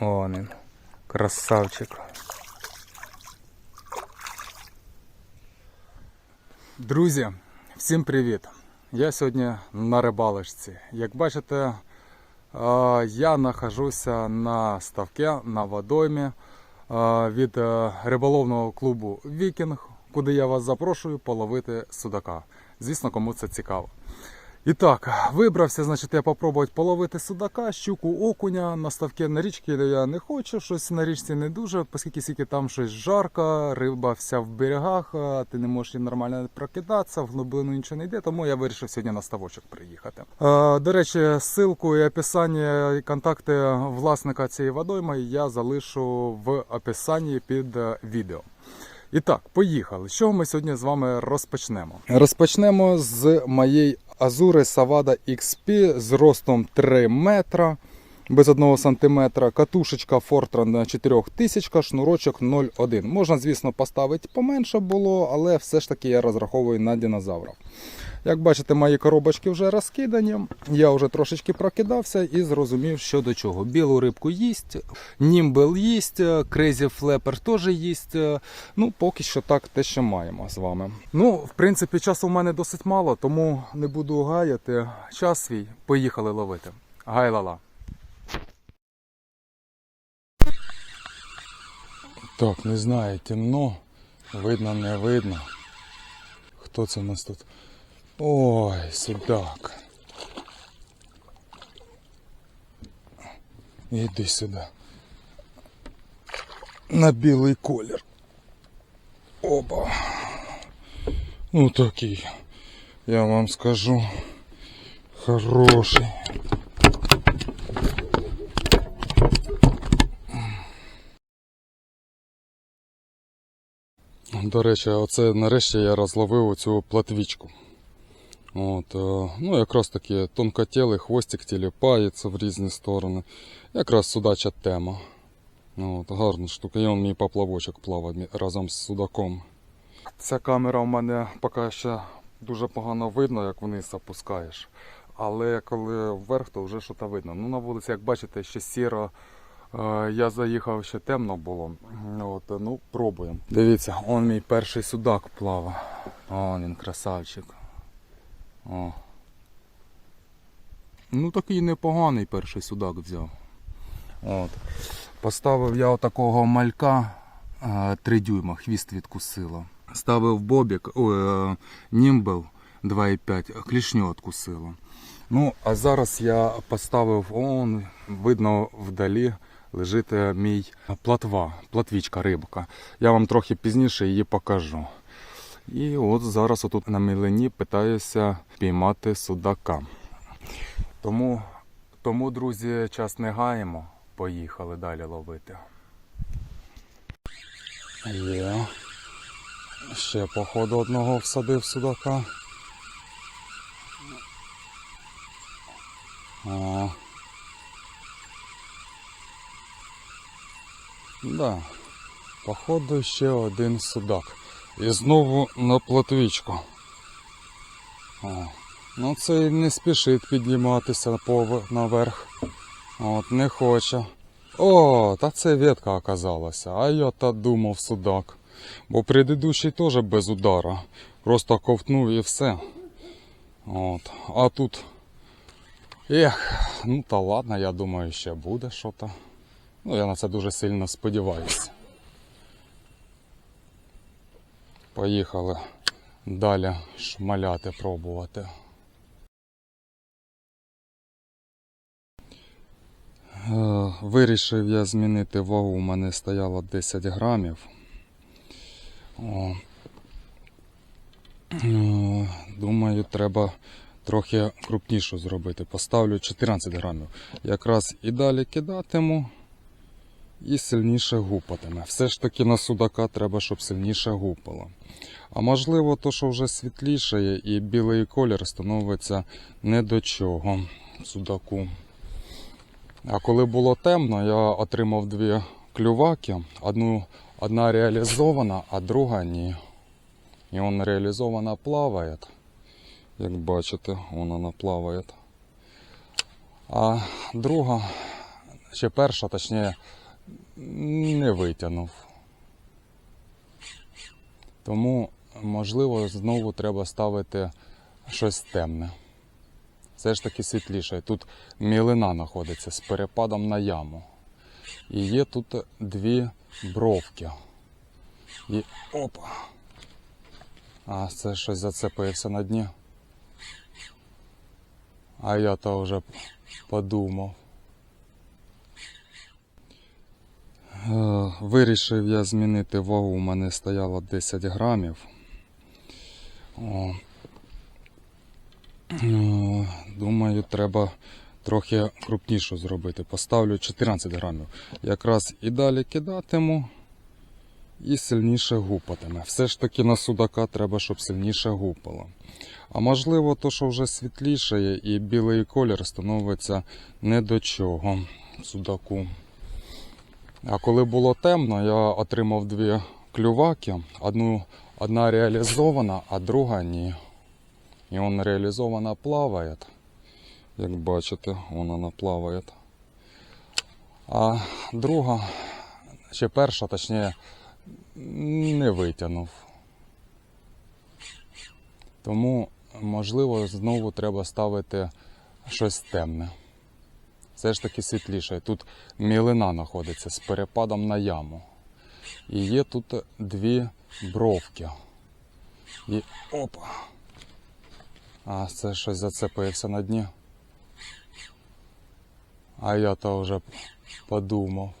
Вон він. Красавчик. Друзі, всім привіт! Я сьогодні на рибалочці. Як бачите, я нахожуся на ставке на водоймі від е, риболовного клубу Вікінг, куди я вас запрошую половити судака. Звісно, кому це цікаво. І так, вибрався, значить, я попробувати половити судака, щуку, окуня. На ставки на річці я не хочу, щось на річці не дуже, оскільки скільки там щось жарко, риба вся в берегах, ти не можеш нормально прокидатися, в глибину нічого не йде, тому я вирішив сьогодні на ставочок приїхати. До речі, ссылку і описання і контакти власника цієї водойми я залишу в описанні під е, відео. І так, поїхали. Чого ми сьогодні з вами розпочнемо? Розпочнемо з моєї Азури Савада XP з ростом 3 метра без 1 сантиметра. Катушечка Fortran 4000, шнурочок 0,1. Можна, звісно, поставити поменше було, але все ж таки я розраховую на динозавра. Як бачите, мої коробочки вже розкидані. Я вже трошечки прокидався і зрозумів, що до чого. Білу рибку їсть, німбел їсть, Crazy Flapper теж їсть. Ну, поки що так, те, що маємо з вами. Ну, в принципі, часу в мене досить мало, тому не буду гаяти. Час свій, поїхали ловити. Гайлала. Так, не знаю, темно, видно, не видно. Хто це в нас тут? Ой, судак. Іди сюди. На білий колір. Опа. Ну такий. Я вам скажу. Хороший. До речі, оце нарешті я розловив оцю платвічку. От, е, ну, якраз таки тонкотілий хвостик тіліпається в різні сторони. Якраз судача тема. От, гарна штука. І он мій поплавочок плаває разом з судаком. Ця камера у мене поки ще дуже погано видно, як вниз опускаєш. Але коли вверх, то вже щось видно. Ну, на вулиці, як бачите, ще сіро. Е, Я заїхав, ще темно було. От, ну, пробуємо. Дивіться, он мій перший судак плаває. О, він красавчик. О. Ну такий непоганий перший судак взяв. От. Поставив я отакого малька 3 дюйма, хвіст відкусило. Ставив бобік, ой, е, німбел 2,5, клішню відкусило. Ну, а зараз я поставив, он, видно вдалі лежить мій платва, платвічка, рибка. Я вам трохи пізніше її покажу. І от зараз отут на мілені питаюся піймати судака. Тому, тому, друзі, час не гаємо. Поїхали далі ловити. Є. Ще походу одного всадив судака. О. Да. Походу ще один судак. І знову на плотвічку. О. Ну цей не спішить підніматися наверх. От, не хоче. О, та це ветка оказалася, а я та думав судак. Бо предыдущий теж без удара. Просто ковтнув і все. От. А тут. Ех, ну та ладно, я думаю, ще буде що-то. Ну, я на це дуже сильно сподіваюся. Поїхали далі шмаляти, пробувати. Е, Вирішив я змінити вагу, у мене стояло 10 грамів. Е, Думаю, треба трохи крупнішу зробити. Поставлю 14 грамів. Якраз і далі кидатиму і сильніше гупатиме. Все ж таки на судака треба, щоб сильніше гупало. А можливо, то, що вже світліше і білий колір становиться не до чого судаку. А коли було темно, я отримав дві клюваки. Одну, одна реалізована, а друга ні. І вона реалізована плаває. Як бачите, вона плаває. А друга ще перша, точніше, не витягнув. Тому, можливо, знову треба ставити щось темне. Все ж таки світліше. Тут мілина знаходиться з перепадом на яму. І є тут дві бровки. І опа. А це щось зацепився на дні. А я то вже подумав. Е, Вирішив я змінити вагу. У мене стояло 10 грамів. Е, Думаю, треба трохи крупнішу зробити. Поставлю 14 грамів. Якраз і далі кидатиму і сильніше гупатиме. Все ж таки на судака треба, щоб сильніше гупало. А можливо, то, що вже світліше і білий колір становиться не до чого судаку. А коли було темно, я отримав дві клюваки. Одну, одна реалізована, а друга ні. І вона реалізована плаває. Як бачите, вона плаває. А друга, ще перша, точніше, не витягнув. Тому, можливо, знову треба ставити щось темне. Все ж таки світліше. Тут мілина знаходиться з перепадом на яму. І є тут дві бровки. І опа. А це щось зацепився на дні. А я то вже подумав.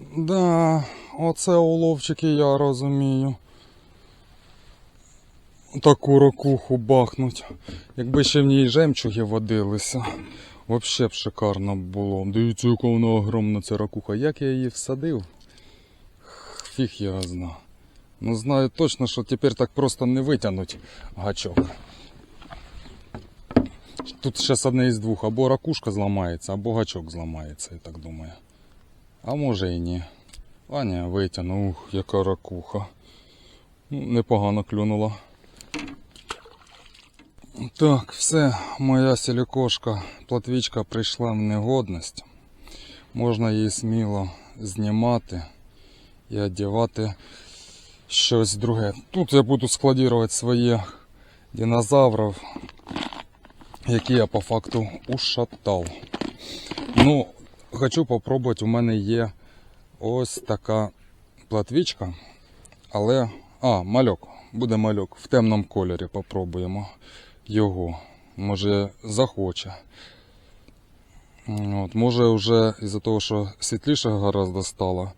Да, оце уловчики я розумію. Таку ракуху бахнуть. Якби ще в ній жемчуги водилися, взагалі б шикарно було. Дивіться, яка вона огромна ця ракуха. Як я її всадив? Фіг його зна. Ну знаю точно, що тепер так просто не витягнуть гачок. Тут ще одне із двох, або ракушка зламається, або гачок зламається, я так думаю. А може і ні. А ні, витягну, ух, яка ракуха. Ну, непогано клюнула. Так, все, моя силікошка, платвічка прийшла в негодність. Можна її сміло знімати і одягати щось друге. Тут я буду складувати своїх динозаврів, які я по факту ушатав. Ну, хочу попробувати, у мене є ось така платвічка, але. А, мальок. Буде мальок в темному кольорі. Попробуємо його. Може захоче. От, може вже із-за того, що світліше гораздо стало,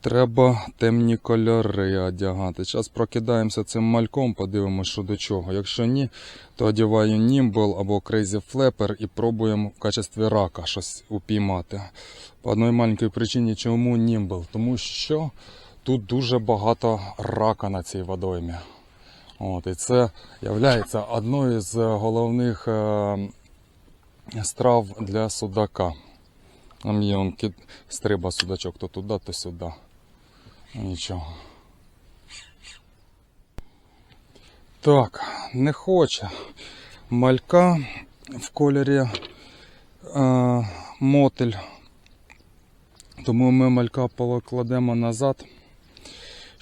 треба темні кольори одягати. Зараз прокидаємося цим мальком, подивимося, що до чого. Якщо ні, то одягаю Nimble або Crazy Flapper і пробуємо в качестві рака щось упіймати. По одній маленькій причині, чому Nimble? Тому що тут дуже багато рака на цій водоймі. От, і це є одною з головних е, страв для судака. Там є он кид, стриба судачок то туди, то сюди. Нічого. Так, не хоче. Малька в кольорі е, мотель. Тому ми малька покладемо назад.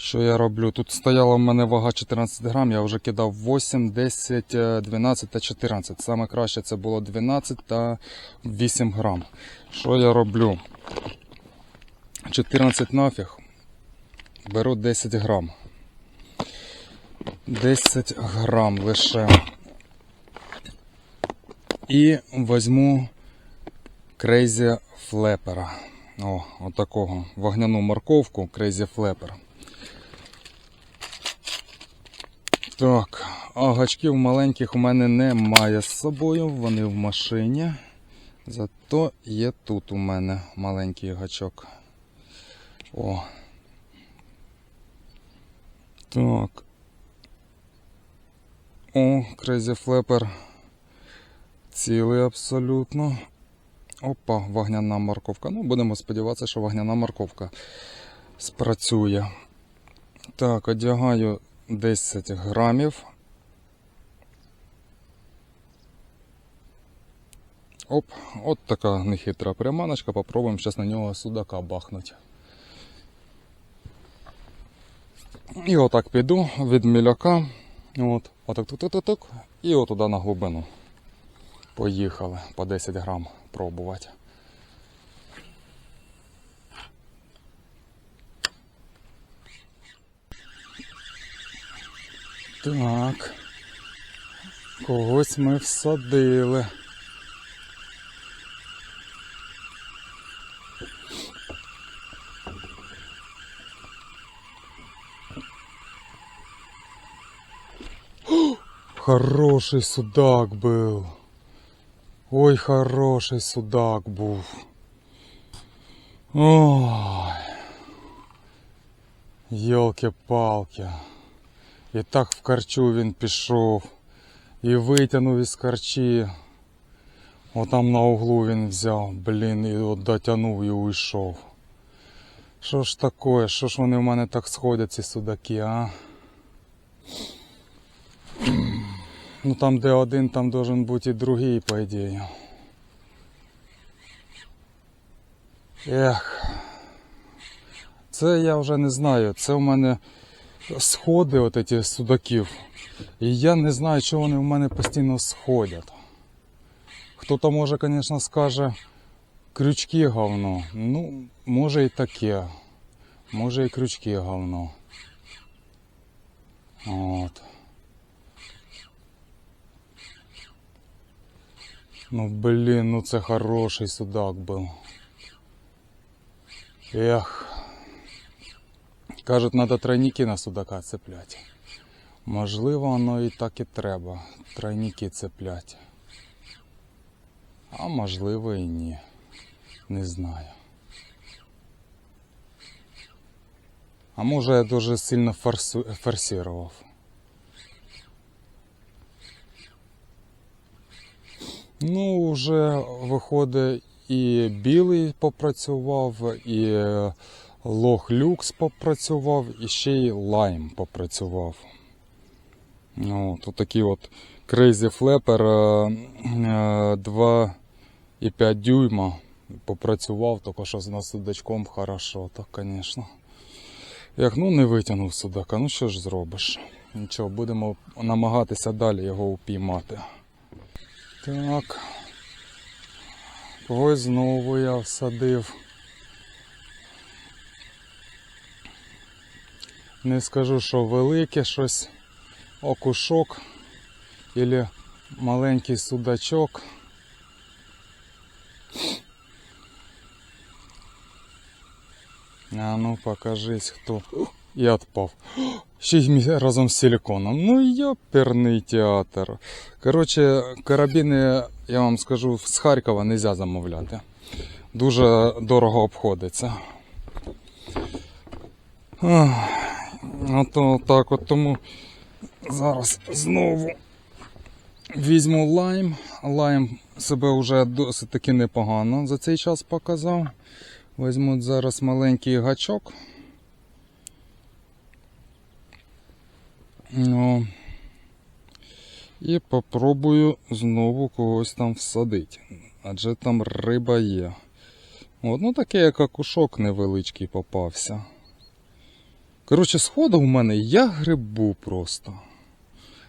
Що я роблю? Тут стояла в мене вага 14 грам, я вже кидав 8, 10, 12 та 14. Саме краще це було 12 та 8 грам. Що я роблю? 14 нафіг. Беру 10 грам. 10 грам лише. І візьму Crazy Flapper. О, отакого вогняну морковку Crazy Flapper. Так, а гачків маленьких у мене немає з собою, вони в машині. Зато є тут у мене маленький гачок. О. Так. О, Crazy Flapper. Цілий абсолютно. Опа, вогняна морковка. Ну, будемо сподіватися, що вогняна морковка спрацює. Так, одягаю 10 грамів. Оп, от така нехитра приманочка. Попробуємо зараз на нього судака бахнути. І отак піду від міляка. От, отак тук тук тук тук І отуди на глибину. Поїхали по 10 грам пробувати. Так. Когось ми всадили. Хороший судак был. Ой, хороший судак був. Ой. Йолки-палки. І так в карчу він пішов. І витягнув із карчі. Отам на углу він взяв, блін, і от дотягнув і уйшов. Що ж таке? Що ж вони в мене так сходять, ці судаки, а? Ну там де один, там должен бути і другий, по ідеї. Ех. Це я вже не знаю. Це в мене сходи от ці судаків. І я не знаю, чого вони в мене постійно сходять. Хто-то може, звісно, скаже крючки говно. Ну, може і таке. Може і крючки говно. От. Ну блін, ну це хороший судак був. Ех. Кажуть, треба тройники на судака цепляти. Можливо, воно і так і треба. Тройники цеплять. А можливо і ні. Не знаю. А може я дуже сильно форсу... форсував. Ну, вже виходить і білий попрацював, і лох люкс попрацював, і ще й лайм попрацював. Ну, От, такий от Crazy Flapper е, 2,5 дюйма попрацював, тільки що з нас судачком хорошо, так, звісно. Як ну не витягнув судака, ну що ж зробиш? Нічого, будемо намагатися далі його упіймати. Так. Когось знову я всадив. Не скажу, що велике щось, окушок або маленький судачок. А ну покажись хто. І відпав. Ще й разом з силиконом. Ну йоперний театр. Коротше, карабіни, я вам скажу, з Харкова не можна замовляти. Дуже дорого обходиться. Ах, Ото так от тому зараз знову візьму лайм. Лайм себе вже досить таки непогано за цей час показав. Візьму зараз маленький гачок. Ну, і попробую знову когось там всадити. Адже там риба є. От, ну таке, як окушок невеличкий попався. Коротше, сходу в мене я грибу просто.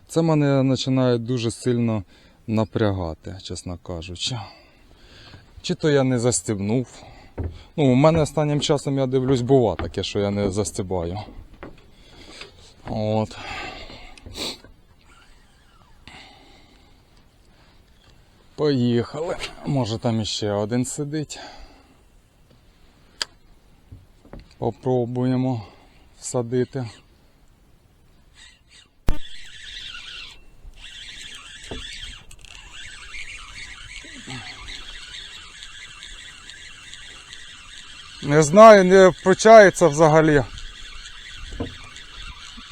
Це мене починає дуже сильно напрягати, чесно кажучи. Чи то я не застібнув. Ну, у мене останнім часом я дивлюсь, бува таке, що я не застібаю. От. Поїхали. Може там іще один сидить. Попробуємо всадити. Не знаю, не включається взагалі.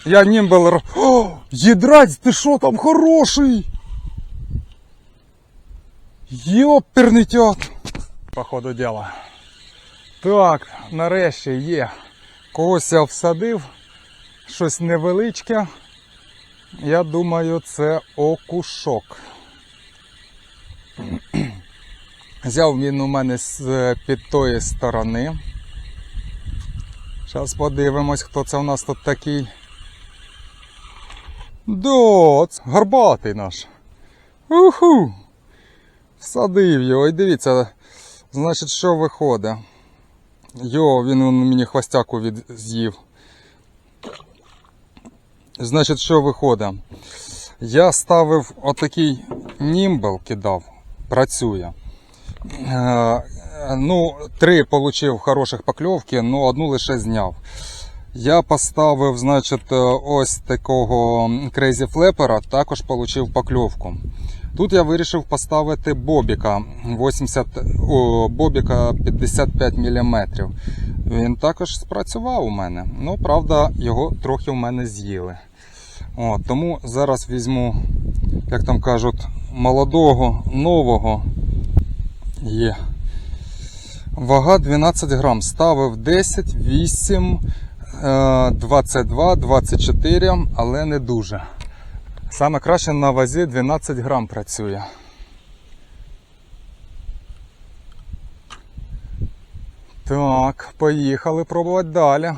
Я німбел... р- О, їдрать, ти що там хороший? Йоперний тят. По ходу діла. Так, нарешті є. Когось я всадив. Щось невеличке. Я думаю, це окушок. Взяв він у мене з е, під тої сторони. Зараз подивимось, хто це у нас тут такий. Доц, горбатий наш. Уху! Всадив його і дивіться, значить, що виходить. Йо, він мені хвостяку від з'їв. Значить, що виходить? Я ставив отакий німбел, кидав, працює. Е, ну, три отримав хороших покльовки, ну одну лише зняв. Я поставив, значить, е, ось такого Crazy Flapper, також отримав покльовку. Тут я вирішив поставити Бобіка 80, о, Бобіка 55 мм. Він також спрацював у мене. Ну, правда, його трохи в мене з'їли. От, тому зараз візьму, як там кажуть, молодого, нового. Є. Вага 12 грам. Ставив 10, 8, е, 22, 24, але не дуже. Саме краще на вазі 12 грам працює. Так, поїхали пробувати далі.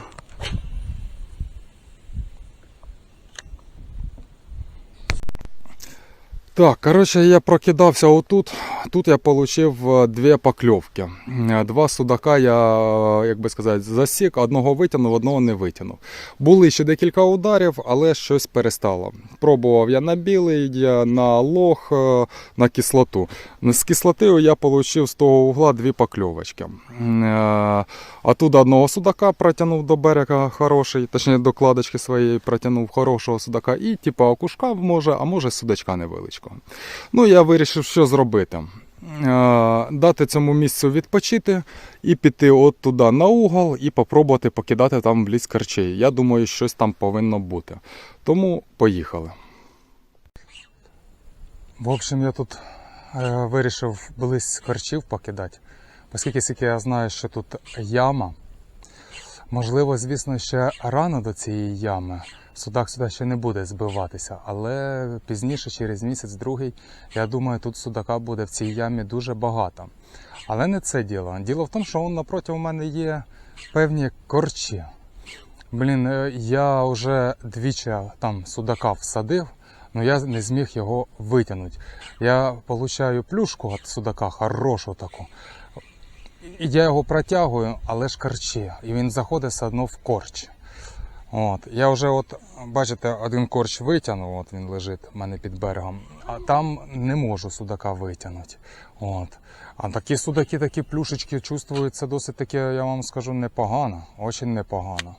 Так, коротше, я прокидався отут. Тут я отримав дві покльовки. Е, Два судака я, е, як би сказати, засік, одного витягнув, одного не витягнув. Були ще декілька ударів, але щось перестало. Пробував я на білий, на лох, е, на кислоту. З кислотою я отримав з того угла дві покльовочки. Е, Оттуда одного судака протягнув до берега хороший, точніше до кладочки своєї протягнув хорошого судака. І типу окушка може, а може судачка невеличкого. Ну, я вирішив, що зробити. Е, Дати цьому місцю відпочити і піти от туди на угол і попробувати покидати там в ліс карчей. Я думаю, щось там повинно бути. Тому поїхали. В общем, я тут е, вирішив близь харчів покидати, оскільки скільки я знаю, що тут яма. Можливо, звісно, ще рано до цієї ями. Судак сюди ще не буде збиватися, але пізніше, через місяць-другий, я думаю, тут судака буде в цій ямі дуже багато. Але не це діло. Діло в тому, що напроти у мене є певні корчі. Блін, е, я вже двічі там судака всадив, але я не зміг його витягнути. Я получаю плюшку від судака, хорошу таку. І я його протягую, але ж корчі. І він заходить все одно в корч. От. Я вже, от, бачите, один корч витягнув, от він лежить у мене під берегом, а там не можу судака витягнути. От. А такі судаки, такі плюшечки чувствуються досить таки, я вам скажу, непогано, дуже непогано.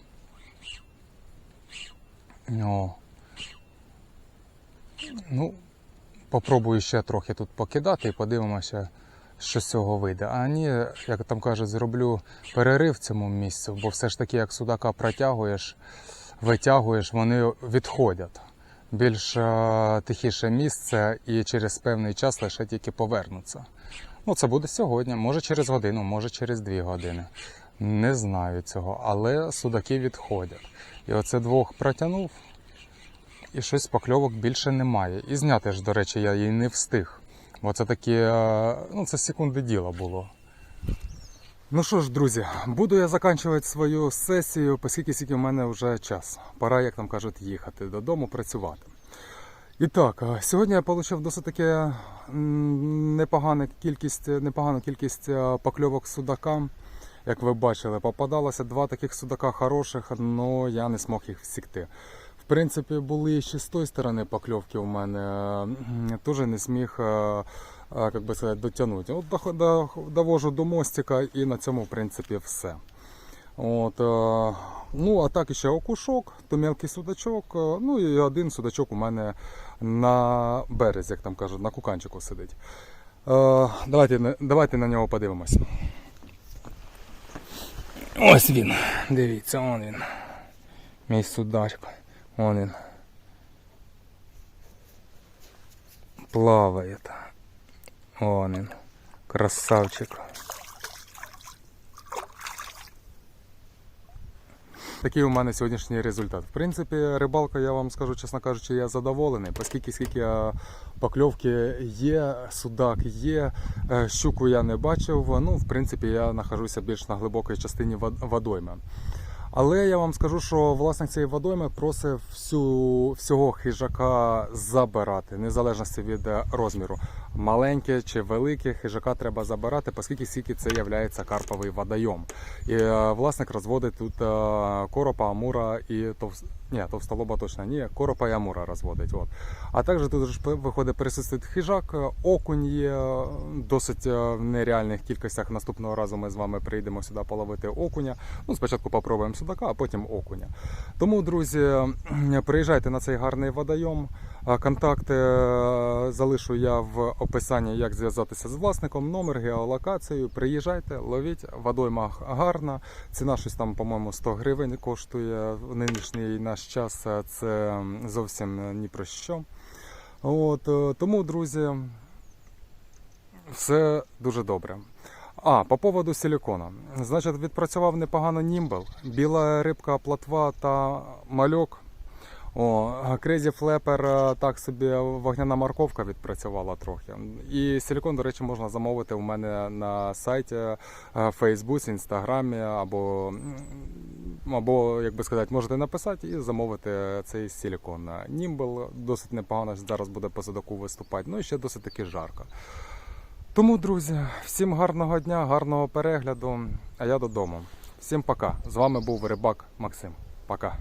О. Ну, попробую ще трохи тут покидати і подивимося, що з цього вийде. А ні, як там кажуть, зроблю перерив цьому місцю, бо все ж таки, як судака протягуєш, витягуєш, вони відходять. Більш е, тихіше місце і через певний час лише тільки повернуться. Ну, це буде сьогодні, може через годину, може через дві години. Не знаю цього, але судаки відходять. І оце двох протягнув, і щось покльовок більше немає. І зняти ж, до речі, я її не встиг. Бо це такі, е, ну це секунди діла було. Ну що ж, друзі, буду я закінчувати свою сесію, оскільки скільки в мене вже час. Пора, як там кажуть, їхати додому працювати. І так, е, сьогодні я отримав досить таки м, непогану кількість, непогану кількість е, покльовок судака. Як ви бачили, попадалося два таких судака хороших, але я не змог їх всікти. Принципі, були ще з тої сторони покльовки у мене, м, теж не зміг е, е, як би сказати, дотягнути. От довожу до мостика і на цьому в принципі все. От, е, ну, а так ще окушок, то мелкий судачок, е, ну і один судачок у мене на березі, як там кажуть, на куканчику сидить. Е, давайте, давайте на нього подивимось. Ось він. Дивіться, он він. Мій судачок. Вон він. Плаває. Вон він. Красавчик. такий у мене сьогоднішній результат. В принципі, рибалка, я вам скажу, чесно кажучи, я задоволений, оскільки скільки покльовки є, судак є, е, щуку я не бачив. Ну, в принципі, я знаходжуся більш на глибокій частині вод- водойми. Але я вам скажу, що власник цієї водойми просив всю, всього хижака забирати, незалежно від е, розміру. Маленьке чи велике хижака треба забирати, оскільки скільки це є карповий водойом. І е, власник розводить тут е, коропа, амура і товс... Ні, товстолоба точно ні, коропа і амура розводить. От. А також тут виходить присутствує хижак, е, окунь є досить в нереальних кількостях. Наступного разу ми з вами прийдемо сюди половити окуня. Ну, спочатку попробуємо судака, а потім окуня. Тому, друзі, приїжджайте на цей гарний водойом. Контакти е, залишу я в описанні, як зв'язатися з власником, номер, геолокацію. Приїжджайте, ловіть. Водойма гарна. Ціна щось там, по-моєму, 100 гривень коштує. В нинішній наш час е, це зовсім ні про що. От, е, тому, друзі, все дуже добре. А, по поводу силікона. Значить, відпрацював непогано німбл, біла рибка, платва та мальок. О, Flapper е, так собі вогняна морковка відпрацювала трохи. І силікон, до речі, можна замовити у мене на сайті, е, Фейсбуці, Інстаграмі або, або, як би сказати, можете написати і замовити цей силікон. Німбл досить непогано зараз буде по судаку виступати, ну і ще досить таки жарко. Тому, друзі, всім гарного дня, гарного перегляду, а я додому. Всім пока. З вами був рибак Максим. Пока.